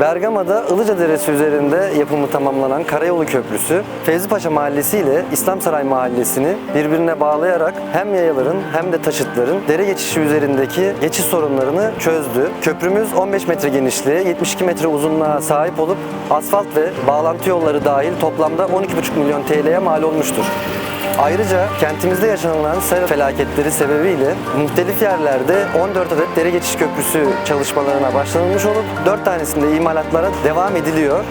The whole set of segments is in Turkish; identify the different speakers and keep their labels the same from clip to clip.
Speaker 1: Bergama'da Ilıca Deresi üzerinde yapımı tamamlanan Karayolu Köprüsü, Fevzi Paşa Mahallesi ile İslamsaray Mahallesi'ni birbirine bağlayarak hem yayaların hem de taşıtların dere geçişi üzerindeki geçiş sorunlarını çözdü. Köprümüz 15 metre genişliğe, 72 metre uzunluğa sahip olup asfalt ve bağlantı yolları dahil toplamda 12,5 milyon TL'ye mal olmuştur. Ayrıca kentimizde yaşanılan sel felaketleri sebebiyle muhtelif yerlerde 14 adet dere geçiş köprüsü çalışmalarına başlanılmış olup 4 tanesinde imalatlara devam ediliyor.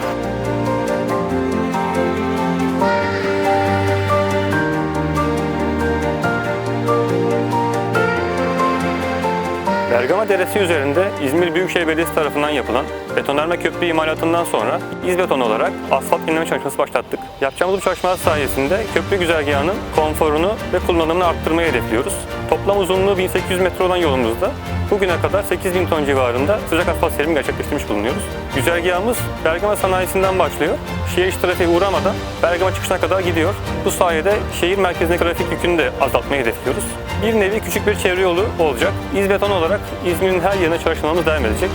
Speaker 2: Bergama Deresi üzerinde İzmir Büyükşehir Belediyesi tarafından yapılan betonarme köprü imalatından sonra İzbeton olarak asfalt yenileme çalışması başlattık. Yapacağımız bu çalışmalar sayesinde köprü güzergahının konforunu ve kullanımını arttırmayı hedefliyoruz. Toplam uzunluğu 1800 metre olan yolumuzda bugüne kadar 8000 ton civarında sıcak asfalt serimi gerçekleştirmiş bulunuyoruz. Güzergahımız Bergama sanayisinden başlıyor. Şehir içi trafiğe uğramadan Bergama çıkışına kadar gidiyor. Bu sayede şehir merkezindeki trafik yükünü de azaltmayı hedefliyoruz. Bir nevi küçük bir çevre yolu olacak. İzbeton olarak İzmir'in her yerine çalışmalarımız devam edecek.